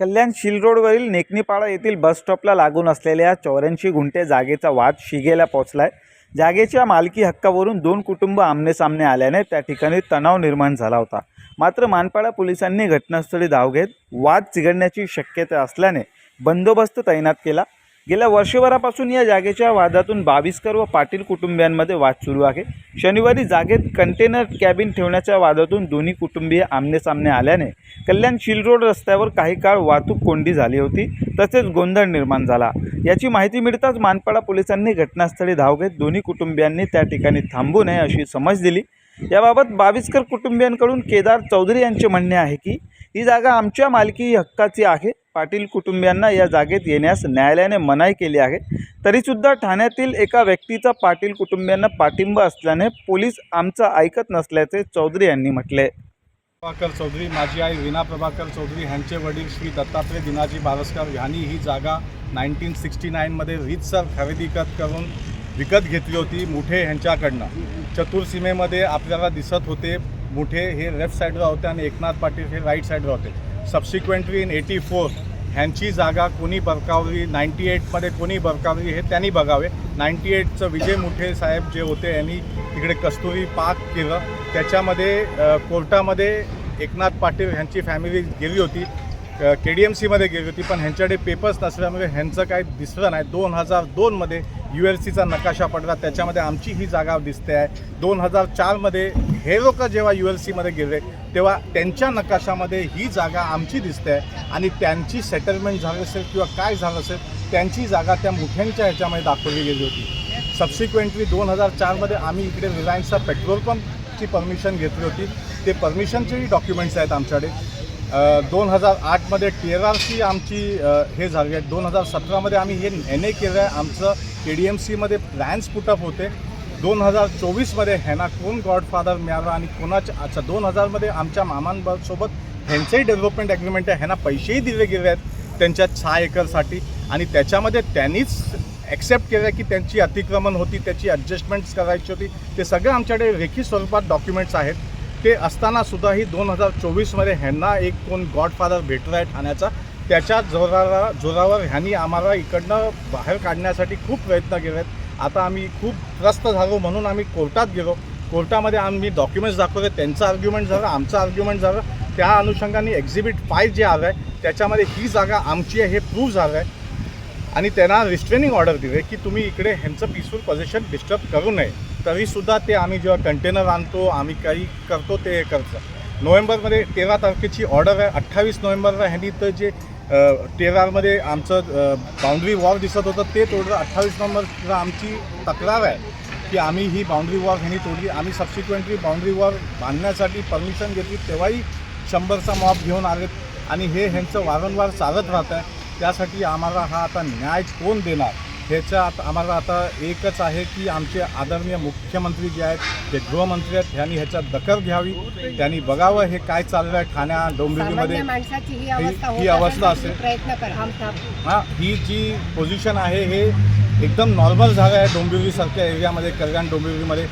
कल्याण शिलरोडवरील नेकनीपाडा येथील बसस्टॉपला लागून असलेल्या चौऱ्याऐंशी गुंठे जागेचा वाद शिगेला पोचलाय. जागेच्या मालकी हक्कावरून दोन कुटुंब आमनेसामने आल्याने त्या ठिकाणी तणाव निर्माण झाला होता. मात्र मानपाडा पोलिसांनी घटनास्थळी धाव घेत वाद चिघडण्याची शक्यता असल्याने बंदोबस्त तैनात केला. गेल्या वर्षभरापासून या जागेच्या वादातून बाविस्कर व पाटील कुटुंबियांमध्ये वाद सुरू आहे. शनिवारी जागेत कंटेनर कॅबिन ठेवण्याच्या वादातून दोन्ही कुटुंबीय आमनेसामने आल्याने कल्याण शिलरोड रस्त्यावर काही काळ वाहतूक कोंडी झाली होती तसेच गोंधळ निर्माण झाला. याची माहिती मिळताच मानपाडा पोलिसांनी घटनास्थळी धाव घेत दोन्ही कुटुंबियांनी त्या ठिकाणी थांबू नये अशी समज दिली. याबाबत बाविस्कर कुटुंबियांकडून केदार चौधरी यांचे म्हणणे आहे की ही जागा आमच्या मालकी हक्काची आहे. पाटील कुटुंबियांना या जागेत येण्यास न्यायालयाने मनाई केली आहे. तरीसुद्धा ठाण्यातील एका व्यक्तीचा पाटील कुटुंबियांना पाठिंबा असल्याने पोलीस आमचं ऐकत नसल्याचे चौधरी यांनी म्हटले. प्रभाकर चौधरी माझी आई विना प्रभाकर चौधरी ह्यांचे वडील श्री दत्तात्रय दिनाजी बारसकर यांनी ही जागा नाईन्टीन सिक्स्टी नाईनमध्ये रीतसर खरेदी करून विकत घेतली होती मुठे ह्यांच्याकडनं. चतुर्सीमेमध्ये आपल्याला दिसत होते मुठे हे लेफ्ट साईडला होते आणि एकनाथ पाटील हे राईट साईडला होते. सबसिक्वेंटली इन एटी फोर ह्यांची जागा कोणी बरकावली? नाईन्टी एटमध्ये कोणी बरकावली? हे त्यांनी बघावे. नाईन्टी एटचं विजय मुठे साहेब जे होते यांनी तिकडे कस्तुरी पाक केलं. त्याच्यामध्ये कोर्टामध्ये एकनाथ पाटील ह्यांची फॅमिली गेली होती. के डी एम सीमध्ये गेली होती पण ह्यांच्याकडे पेपर्स नसल्यामुळे ह्यांचं काही दिसलं नाही. दोन हजार दोनमध्ये यू एल सीचा नकाशा पडला. त्याच्यामध्ये आमची ही जागा दिसते आहे. दोन हजार चारमध्ये हे लोक जेव्हा यू एल सीमध्ये गेले तेव्हा त्यांच्या नकाशामध्ये ही जागा आमची दिसते आहे आणि त्यांची सेटलमेंट झाली असेल किंवा काय झालं असेल त्यांची जागा त्या मुठ्यांच्या ह्याच्यामध्ये दाखवली गेली होती. सबसिक्वेंटली दोन हजार चारमध्ये आम्ही इकडे रिलायन्सचा पेट्रोल पंपची परमिशन घेतली होती. ते परमिशनचेही डॉक्युमेंट्स आहेत आमच्याकडे. दोन हजार आठमध्ये टी आर आर सी आमची हे झाली आहे. दोन हजार सतरामध्ये आम्ही हे एन ए केलं आहे आमचं के डी एम सीमध्ये प्लॅन्स पुटअप होते. दोन हजार चोवीसमध्ये ह्यांना कोण गॉडफादर मिळाला आणि कोणाच्या अच्छा दोन हजारमध्ये आमच्या मामांसोबत ह्यांचंही डेव्हलपमेंट ॲग्रीमेंट आहे. ह्यांना पैसेही दिले गेले आहेत त्यांच्या सहा एकरसाठी. आणि त्याच्यामध्ये त्यांनीच ॲक्सेप्ट केलं की त्यांची अतिक्रमण होती त्याची ॲडजस्टमेंट्स करायची होती. ते सगळं आमच्याकडे रेखी स्वरूपात डॉक्युमेंट्स आहेत. ते असताना सुद्धाही दोन हजार चोवीसमध्ये ह्यांना एक कोण गॉडफादर भेटला आहे ठाण्याचा. त्याच्या जोराला जोरावर ह्यांनी आम्हाला इकडनं बाहेर काढण्यासाठी खूप प्रयत्न केले आहेत आता आम्ही खूप त्रस्त झालो म्हणून आम्ही कोर्टात गेलो. कोर्टामध्ये आम्ही डॉक्युमेंट्स दाखवले त्यांचं आर्ग्युमेंट झालं आमचं आर्ग्युमेंट झालं. त्या अनुषंगाने एक्झिबिट फाय जे आलं आहे त्याच्यामध्ये ही जागा आमची आहे हे प्रूव्ह झालं आहे आणि त्यांना रिस्ट्रेनिंग ऑर्डर दिले की तुम्ही इकडे ह्यांचं पीसफुल पोझिशन डिस्टर्ब करू नये. तरीसुद्धा ते आम्ही जेव्हा कंटेनर आणतो आम्ही काही करतो ते हे करतं नोव्हेंबरमध्ये तेरा तारखेची ऑर्डर आहे अठ्ठावीस नोव्हेंबरला ह्यांनी तर जे तेरामध्ये आमचं बाउंड्री वॉर दिसत होतं ते तोडलं. अठ्ठावीस नंबरचं आमची तक्रार आहे की आम्ही ही बाउंड्री वॉल ह्यांनी तोडली. आम्ही सबसिक्वेंटली बाउंड्री वॉल बांधण्यासाठी परमिशन घेतली. तेव्हाही शंभरचा मॉब घेऊन आलेत आणि हे ह्यांचं वारंवार चालत राहत आहे त्यासाठी आम्हाला हा आता न्याय कोण देणार? ह्याच्या आता आम्हाला आता एकच आहे की आमचे आदरणीय मुख्यमंत्री जे आहेत जे गृहमंत्री आहेत ह्यांनी ह्याच्यात दखल घ्यावी. त्यांनी बघावं हे काय चाललं आहे ठाण्या डोंबिवलीमध्ये. ही अवस्था ही असेल हां ही जी पोझिशन आहे हे एकदम नॉर्मल झालं आहे डोंबिवलीसारख्या एरियामध्ये कल्याण डोंबिवलीमध्ये.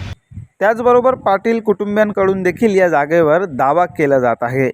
त्याचबरोबर पाटील कुटुंबियांकडून देखील या जागेवर दावा केला जात आहे.